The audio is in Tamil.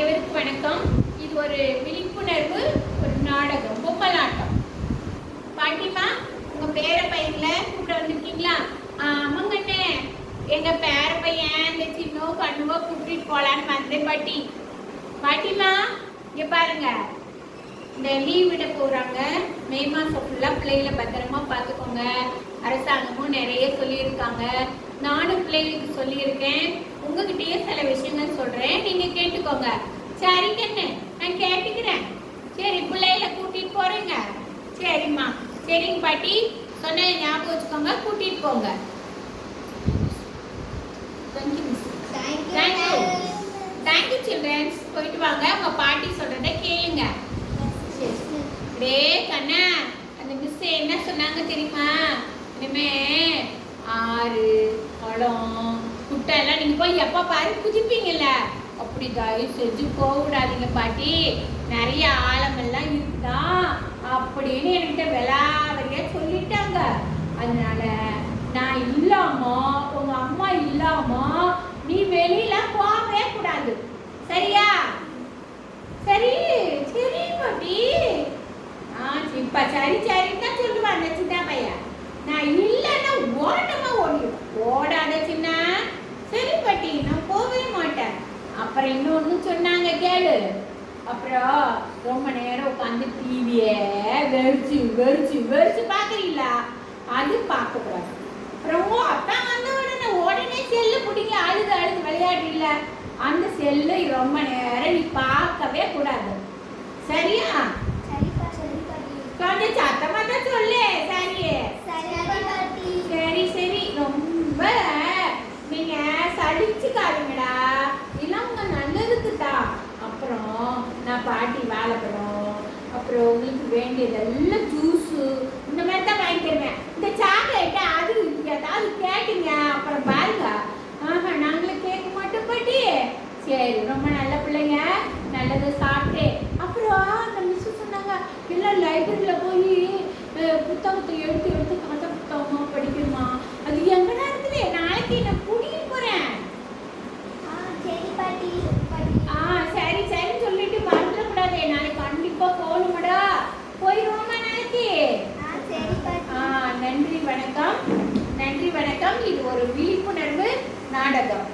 அனைவருக்கும் வணக்கம். இது ஒரு விழிப்புணர்வு ஒரு நாடகம் பொம்மலாட்டம். பாட்டிமா உங்க பேர பையன்ல கூட வந்திருக்கீங்களா? ஆமாங்கண்ணே எங்க பேர பையன் இந்த சின்னோ கண்ணுவோ கூப்பிட்டு போலான்னு வந்தேன் பாட்டி. பாட்டிமா இங்க பாருங்க. இந்த லீவ் விட போறாங்க. மே மாசம் ஃபுல்லா பிள்ளைகளை பத்திரமா பார்த்துக்கோங்க. அரசாங்கமும் நிறைய சொல்லியிருக்காங்க. நானும் பிள்ளைகளுக்கு சொல்லியிருக்கேன். உங்ககிட்டயே சில விஷயங்கள் சொல்றேன். நீங்க கேட்டுக்கோங்க. சரிங்கண்ணே நான் கேட்டுக்கிறேன். சரி பிள்ளைகளை கூட்டிட்டு போறேங்க. சரிம்மா. சரிங்க பாட்டி. சொன்னதை ஞாபகம் வச்சுக்கோங்க கூட்டிட்டு போங்க. தேங்க்யூ சில்ட்ரன்ஸ் போயிட்டு வாங்க. உங்க பாட்டி சொல்றதை கேளுங்க. டே கண்ணா. அந்த மிஸ் என்ன சொன்னாங்க தெரியுமா? இனிமே ஆறு குளம் குட்டை எல்லாம் நீங்க போய் எப்ப பாரு குதிப்பீங்கல்ல. அப்படி தயவு செஞ்சு போக விடாதீங்க பாட்டி. நிறைய ஆழமெல்லாம் இருக்குதா? அப்படின்னு என்கிட்ட விளாவரியா சொல்லிட்டாங்க. அதனால நான் இல்லாம உங்க அம்மா இல்லாம நீ வெளியில போகவே கூடாது சரியா சரி சரி பாட்டி ஆ இப்ப சரி சரின்னு தான் சொல்லுவான் அந்த சின்ன பையன் நான் இல்லைன்னா ஓட்டமா ஓடிடும் ஓடாத சின்ன சரி பாட்டி நான் போகவே மாட்டேன் அப்புறம் இன்னொன்னு சொன்னாங்க கேளு. அப்புறம் ரொம்ப நேரம் உட்காந்து டிவியை வெறிச்சு வெறிச்சு வெறிச்சு பார்க்குறீங்களா? அது பார்க்கக்கூடாது. அப்புறம் ஓ அத்தான் வந்த உடனே உடனே செல்லு பிடிங்க. அழுது அழுது விளையாடுறீல்ல. அந்த செல்லை ரொம்ப நேரம் நீ பார்க்கவே கூடாது. சரியா? கொஞ்சம் சத்தமா தான் சொல்லு சரி சரி சரி. ரொம்ப நீங்க சலிச்சுக்காதீங்கடா இதெல்லாம் உங்க நல்லதுக்கு தான் அப்புறம் நான் பாட்டி வாழைப்பழம் அப்புறம் உங்களுக்கு வேண்டியதெல்லாம் ஜூஸு இந்த மாதிரி தான் வாங்கி தருவேன். இந்த சாக்லேட்டை அது ஏதாவது கேட்டீங்க. அப்புறம் பாருங்க. ஆஹா நாங்களும் கேட்க மாட்டோம் பாட்டி. சரி ரொம்ப நல்ல பிள்ளைங்க. நல்லதை சாப்பிட்டு. அப்புறம் அந்த மிஸ் சொன்னாங்க எல்லாம் லைப்ரரியில் போய் புத்தகத்தை எடுத்து எடுத்து கதை புத்தகமா படிக்கணுமா? அது எங்கடா இருக்குது? நாளைக்கு நான் கூட்டிகிட்டு போகிறேன் ஆ சரி சரின்னு சொல்லிட்டு மறந்துடக்கூடாது நாளைக்கு கண்டிப்பாக போகணுமாடா నాటకం.